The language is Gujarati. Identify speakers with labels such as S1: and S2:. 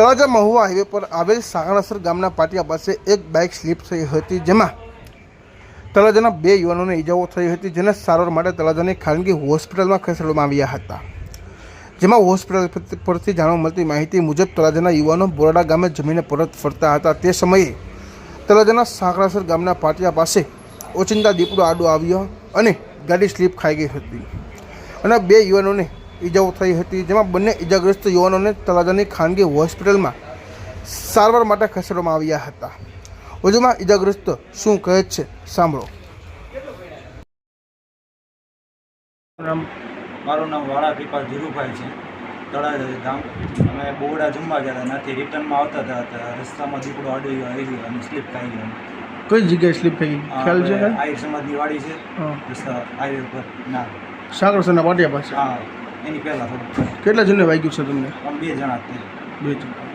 S1: તળાજા મહુવા હાઈવે પર આવેલ સાગણસર ગામના પાટિયા પાસે એક બાઇક સ્લીપ થઈ હતી, જેમાં તળાજાના બે યુવાનોને ઈજાઓ થઈ હતી, જેને સારવાર માટે તળાજાની ખાનગી હોસ્પિટલમાં ખસેડવામાં આવ્યા હતા. જેમાં હોસ્પિટલ પરથી જાણવા મળતી માહિતી મુજબ તળાજાના યુવાનો બોરાડા ગામે જમીને પરત ફરતા હતા. તે સમયે તળાજાના સાંકળાસર ગામના પાટિયા પાસે ઓચિંતા દીપડો આડો આવ્યો અને ગાડી સ્લીપ ખાઈ ગઈ હતી. અને બે યુવાનોને ઈજાઓ થઈ હતી જેમાં બંને ઈજાગ્રસ્ત યુવાનોને તળાજાની ખાનગી હોસ્પિટલમાં સારવાર માટે ખસેડવામાં આવ્યા હતા. વધુમાં ઇજાગ્રસ્ત શું કહે છે સાંભળો.
S2: મારું નામ વાળા કૃપા ધીરુભાઈ છે. તળાજા ગામ. અમે બોવડા જમવા ગયા હતા ત્યાંથી રિટર્નમાં આવતા હતા રસ્તામાં દીપડો અડી ગયો આવી ગયો અને સ્લીપ ખાઈ ગયો.
S1: કઈ જગ્યાએ સ્લીપ થઈ ખ્યાલ છે
S2: આ આહિર સમાજની વાડી છે રસ્તા હાઈવે પર ના.
S1: સાંકળસરના પાટિયા પાસે?
S2: હા. એની પહેલાં
S1: કેટલા જણને વાગ્યું છે તમને?
S2: આમ બે જણા
S1: બે જણ.